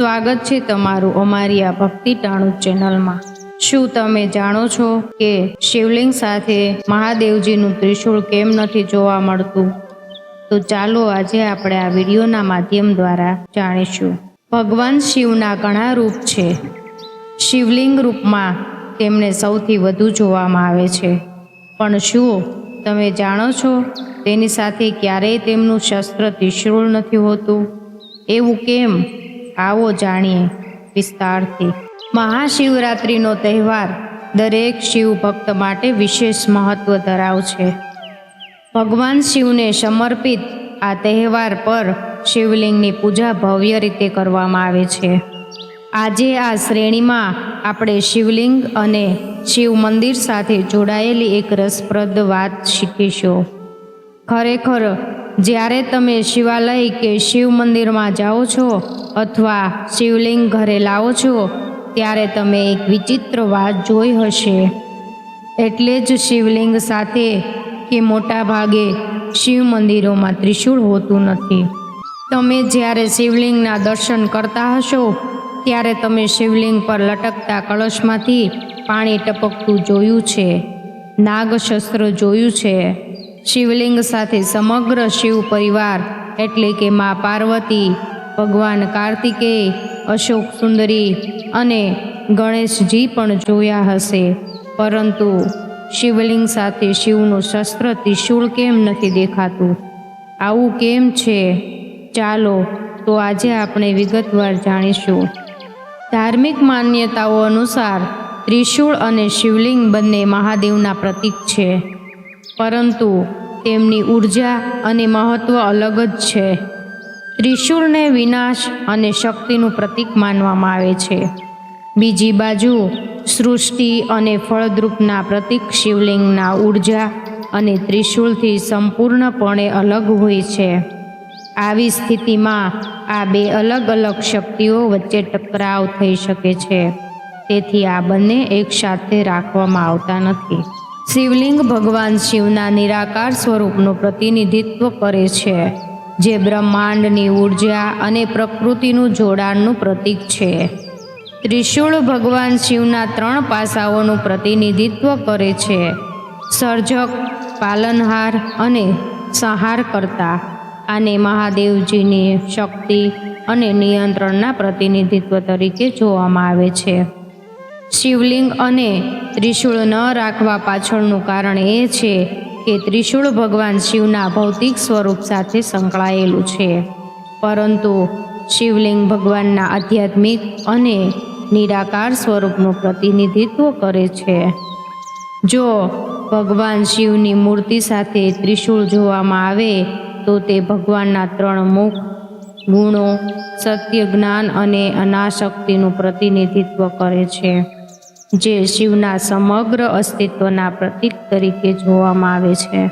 સ્વાગત છે તમારું અમારી આ ભક્તિ ટાણું ચેનલમાં. શું તમે જાણો છો કે શિવલિંગ સાથે મહાદેવજીનું ત્રિશૂળ કેમ નથી જોવા મળતું? તો ચાલો આજે આપણે આ વિડીયોના માધ્યમ દ્વારા જાણીશું. ભગવાન શિવના ઘણા રૂપ છે. શિવલિંગ રૂપમાં તેમને સૌથી વધુ જોવામાં આવે છે. પણ શું તમે જાણો છો તેની સાથે ક્યારેય તેમનું શસ્ત્ર ત્રિશુળ નથી હોતું? એવું કેમ? આવો જાણીએ વિસ્તારથી. મહાશિવરાત્રિનો તહેવાર દરેક શિવ ભક્ત માટે વિશેષ મહત્વ ધરાવ છે. ભગવાન શિવને સમર્પિત આ તહેવાર પર શિવલિંગની પૂજા ભવ્ય રીતે કરવામાં આવે છે. આજે આ શ્રેણીમાં આપણે શિવલિંગ અને શિવ મંદિર સાથે જોડાયેલી એક રસપ્રદ વાત શીખીશું. ખરેખર જ્યારે તમે શિવાલય કે શિવ મંદિરમાં જાઓ છો અથવા શિવલિંગ ઘરે લાવો છો, ત્યારે તમે એક વિચિત્ર વાત જોઈ હશે. એટલે જ શિવલિંગ સાથે કે મોટા ભાગે શિવ મંદિરોમાં ત્રિશૂળ હોતું નથી. તમે જ્યારે શિવલિંગના દર્શન કરતા હશો, ત્યારે તમે શિવલિંગ પર લટકતા કળશમાંથી પાણી ટપકતું જોયું છે, નાગશસ્ત્ર જોયું છે. શિવલિંગ સાથે સમગ્ર શિવ પરિવાર એટલે કે મા પાર્વતી, ભગવાન કાર્તિકેય અશોક સુંદરી અને ગણેશજી પણ જોયા હશે. પરંતુ શિવલિંગ સાથે શિવનું શસ્ત્ર ત્રિશૂળ કેમ નથી દેખાતું? આવું કેમ છે? ચાલો, તો આજે આપણે વિગતવાર જાણીશું. ધાર્મિક માન્યતાઓ અનુસાર ત્રિશૂળ અને શિવલિંગ બંને મહાદેવના પ્રતીક છે. પરંતુ તેમની ઊર્જા અને મહત્ત્વ અલગ જ છે. ત્રિશૂળને વિનાશ અને શક્તિનું પ્રતીક માનવામાં આવે છે. બીજી બાજુ, સૃષ્ટિ અને ફળદ્રુપના પ્રતીક શિવલિંગના ઊર્જા અને ત્રિશૂળથી સંપૂર્ણપણે અલગ હોય છે. આવી સ્થિતિમાં આ બે અલગ અલગ શક્તિઓ વચ્ચે ટકરાવ થઈ શકે છે. તેથી આ બંને એકસાથે રાખવામાં આવતા નથી. શિવલિંગ ભગવાન શિવના નિરાકાર સ્વરૂપનું પ્રતિનિધિત્વ કરે છે, જે બ્રહ્માંડની ઊર્જા અને પ્રકૃતિનું જોડાણનું પ્રતીક છે. ત્રિશૂળ ભગવાન શિવના ત્રણ પાસાઓનું પ્રતિનિધિત્વ કરે છે, સર્જક, પાલનહાર અને સંહાર કરતા આને મહાદેવજીની શક્તિ અને નિયંત્રણના પ્રતિનિધિત્વ તરીકે જોવામાં આવે છે. શિવલિંગ અને ત્રિશૂળ ન રાખવા પાછળનું કારણ એ છે કે ત્રિશૂળ ભગવાન શિવના ભૌતિક સ્વરૂપ સાથે સંકળાયેલું છે. પરંતુ શિવલિંગ ભગવાનના આધ્યાત્મિક અને નિરાકાર સ્વરૂપનું પ્રતિનિધિત્વ કરે છે. જો ભગવાન શિવની મૂર્તિ સાથે ત્રિશૂળ જોવામાં આવે, તો તે ભગવાનના ત્રણ મુખ, ગુણો, સત્ય, જ્ઞાન અને અનાશક્તિનું પ્રતિનિધિત્વ કરે છે. જે શિવના સમગ્ર અસ્તિત્વના પ્રતીક તરીકે જોવામાં આવે છે.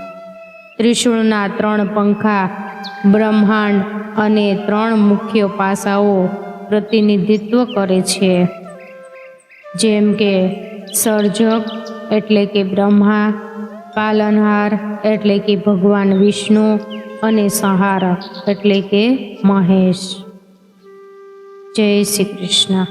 ત્રિશુળના ત્રણ પંખા, બ્રહ્માંડ અને ત્રણ મુખ્ય પાસાઓ પ્રતિનિધિત્વ કરે છે. જેમ કે સર્જક એટલે કે બ્રહ્મા, પાલનહાર એટલે કે ભગવાન વિષ્ણુ અને સંહારક એટલે કે મહેશ. જય શ્રી કૃષ્ણ.